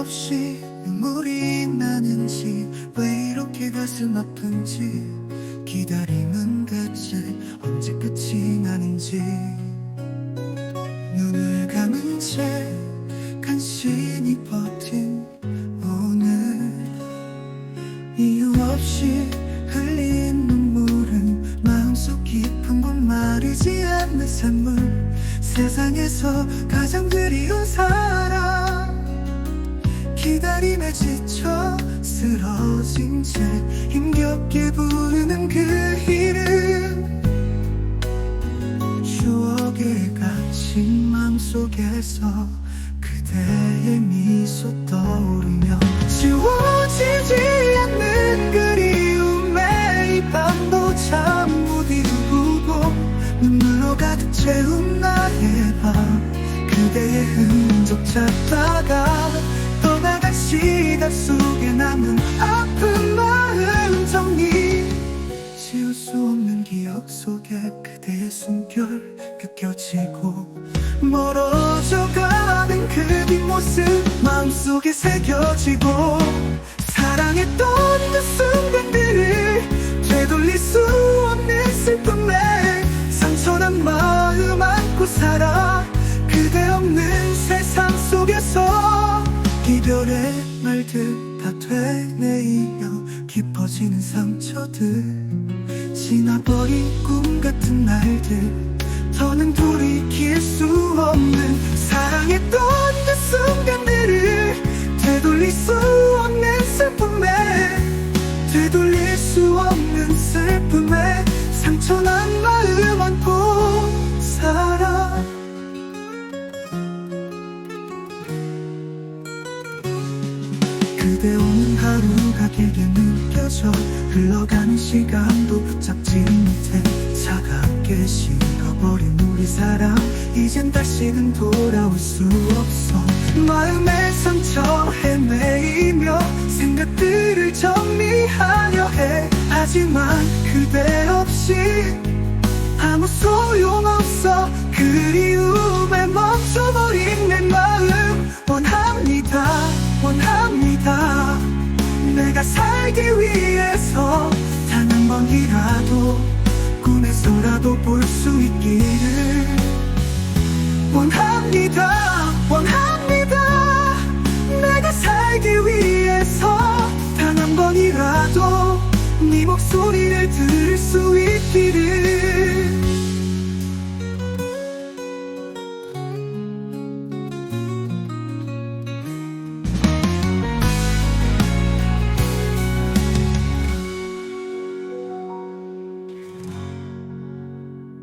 없이 눈물이 나는지 왜 이렇게 가슴 아픈지 기다림은 대체 언제 끝이 나는지. 눈을 감은 채 간신히 버틴 오늘. 이유 없이 흘린 눈물은 마음속 깊은 곳 말이지 않는 산물. 세상에서 가장 그리운 사람. 기다림에 지쳐 쓰러진 채 힘겹게 부르는 그 이름. 추억에 갇힌 맘 속에서 그대의 미소 떠오르며 지워지지 않는 그리움에 이 밤도 잠못 이루고 눈물로 가득 채운 나의 밤 그대의 흔적 찾다가 시간 속에 남은 아픈 마음 정리. 지울 수 없는 기억 속에 그대의 숨결 느껴지고 멀어져가는 그 뒷모습 마음속에 새겨지고 사랑했던 그 순간들을 되돌릴 수 없는 슬픔에 상처난 마음 안고 살아 그대 없는 세상 속에서 이별의 말들 다 되뇌이며 깊어지는 상처들. 지나버린 꿈 같은 날들. 더는 돌이킬 수 없는 그대 오는 하루가 길게 느껴져 흘러가는 시간도 붙잡지 못해 차갑게 식어버린 우리 사랑 이젠 다시는 돌아올 수 없어 마음의 상처 헤매이며 생각들을 정리하려 해 하지만 그대 없이 아무 소용없어 그리 살기 위해서 단 한 번이라도 꿈에서라도 볼 수 있기를. 원합니다 원합니다. 내가 살기 위해서 단 한 번이라도 네 목소리를 들을 수 있기를.